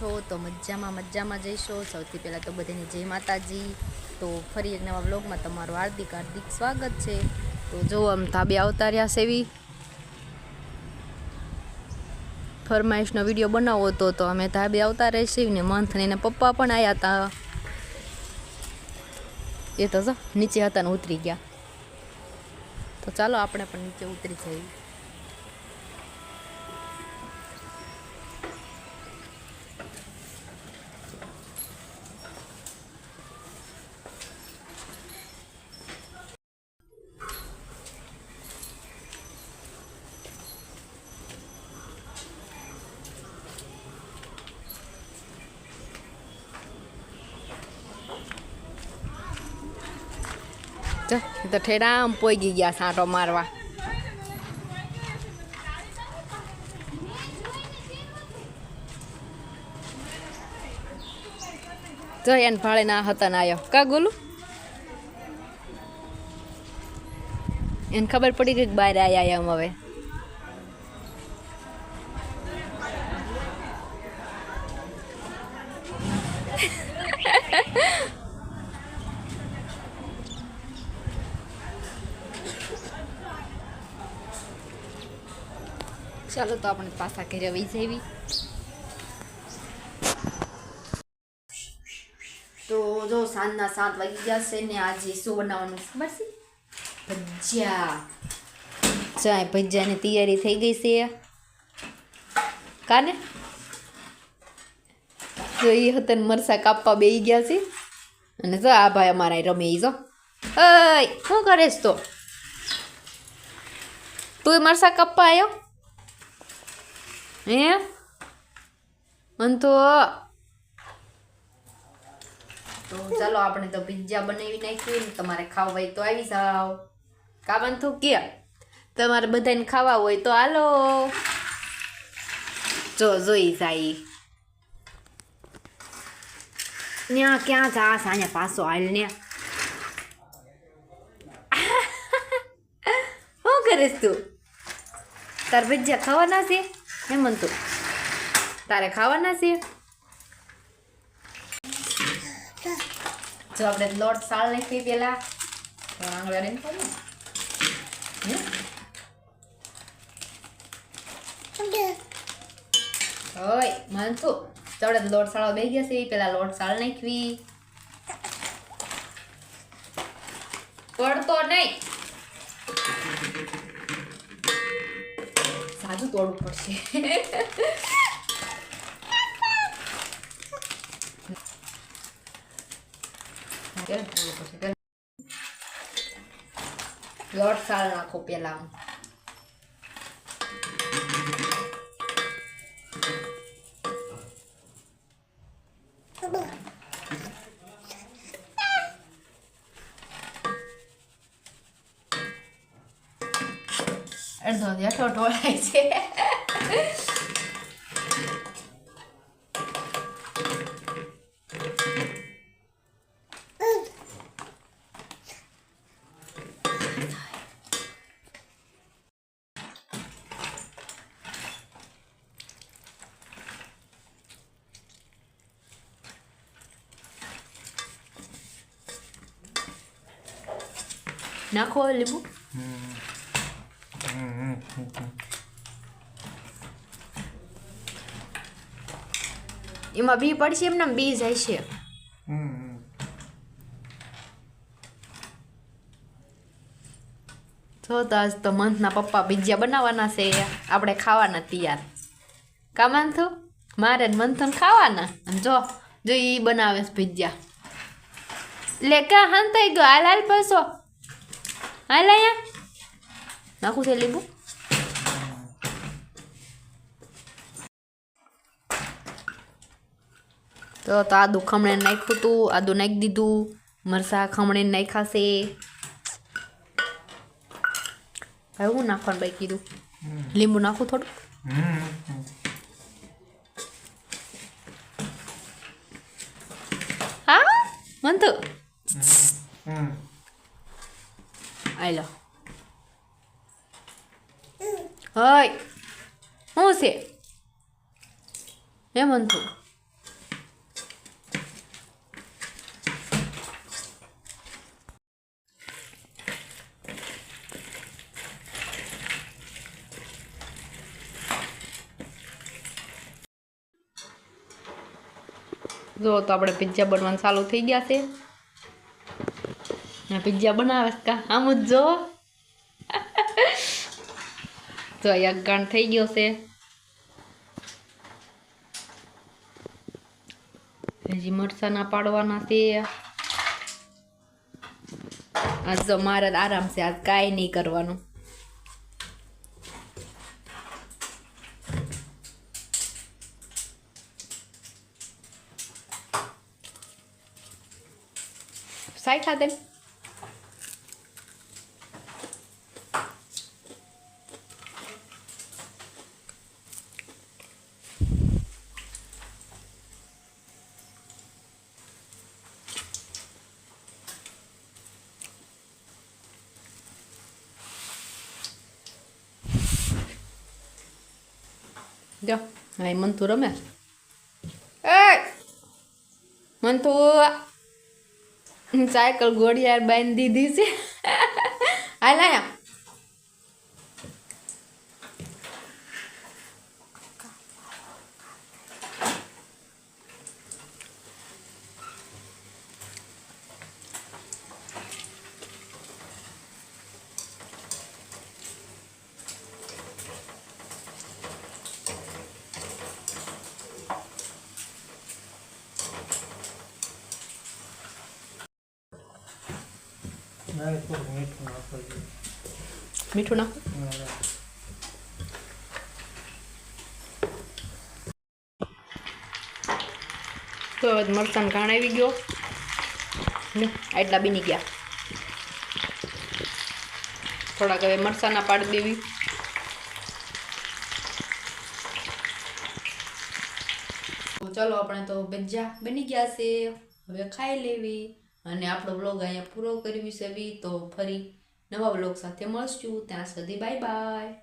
છો તો મજામાં મજામાં જઈશો. સૌથી પહેલાં તો બધાને જય માતાજી. તો ફરી એક નવા બ્લોગમાં તમારું હાર્દિક હાર્દિક સ્વાગત છે. તો જો આમ ધાબે આવતા રહ્યા સેવી. ફરમાઈશનો વીડિયો બનાવો હતો તો અમે ધાબે આવતા રહેશે ને મંથ ને એના પપ્પા પણ આવ્યા હતા એ તો નીચે હતા ને ઉતરી ગયા. તો ચાલો આપણે પણ નીચે ઉતરી જઈએ. તો ઠેડા આમ પોગી ગયા સાંટો મારવા. જો એને ભાડે ના હતા ના આવ્યો કા ગોલું? એને ખબર પડી ગઈ કે બહાર આવ્યા એમ હવે. ચાલો તો આપણે પાછા ઘરે વહી જવી તો જો સાંજના સાત વાગી ગયા છે ને આજે શું બનાવવાનું ખબર છે ભજીયા. ચાય ભજીયાની તૈયારી થઈ ગઈ છે. કાને? તો એ હતા ને મરસા કાપવા બેસી ગયા છે. અને જો આ ભાઈ અમારા રમે જો. અય શું કરેશ તો? તું મરસા કાપવા આવ્યો હે મન તો તો ચાલો, આપણે તો પિઝા બનાવી નાખ્યું ને તમારે ખાવા હોય તો આવી જાઓ. કા બનતું કે, તમારે બધાને ખાવા હોય તો હાલો. જો, જોઈ જાય. ન્યા ક્યાં જા સાને પાછો હાલ ને શું કરીશ તું? તાર ભજીયા ખાવાના છે? હેમંતુ, તારે ખાવાના છે? જો આપણે લોટ સાળ નાખી પેલા આંગળા ને ખાવું ઓય, માનસુ, ચડે લોટ સાળો બે ગયા છે પેલા લોટ સાળ નાખવી. પડતો નહીં. સાદું તોડવું પડશે કેમ તોડવું પડશે પેલા લોટ સાળ નાખો પેલા અડધો જેઠો ઢોળાય છે નાખો લીંબુ એમાં બી પડશે એમને બી જાય છે. તો આજ તો મંથના પપ્પા બીજા બનાવવાના છે. આપણે ખાવાના તૈયાર. કા મંથુ? મારે મંથન ખાવાના. અને જો જો એ બનાવે ભીજ્યા. પિઝા લે કા હંતાઈ ગયો? હાલ હાલ બસો હાલ અહીંયા. નાખું છે લીંબુ તો તો આદુ ખમણે નાખ્યું હતું આદું નાખી દીધું મરસા ખમણે નાખ્યા છે. ભાઈ હું નાખવાનું ભાઈ કીધું? લીંબુ નાખું થોડું હા? મન તો આઈ લો હય શું છે હે મંથુ જો તો આપણે પિઝા બનવાનું ચાલુ થઈ ગયા છે. પિઝા બનાવે કા? આમ જ જો. તો અહીંયા ગણ થઈ ગયો છે હજી મરસાના પાડવાના છે આજ તો મારે આરામ છે આજ કાંઈ નહીં કરવાનું સાઈ ખાતે જો હા મંતુ રમે એ મંતુ સાયકલ ઘોડિયાર બાંધી દીધી છે હાલ આયા મીઠું નાખો મીઠું નાખો તો હવે મરચાં ઘાણ આવી ગયો ને આટલા બીની ગયા થોડાક હવે મરચાંના પાડી દેવી તો ચાલો આપણે તો ભજીયા બની ગયા છે. હવે ખાઈ લેવી. અને આપણો બ્લોગ અહીંયા પૂરો કરવી છે. બી તો ફરી નવા બ્લોગ સાથે મળશું. ત્યાં સુધી બાય બાય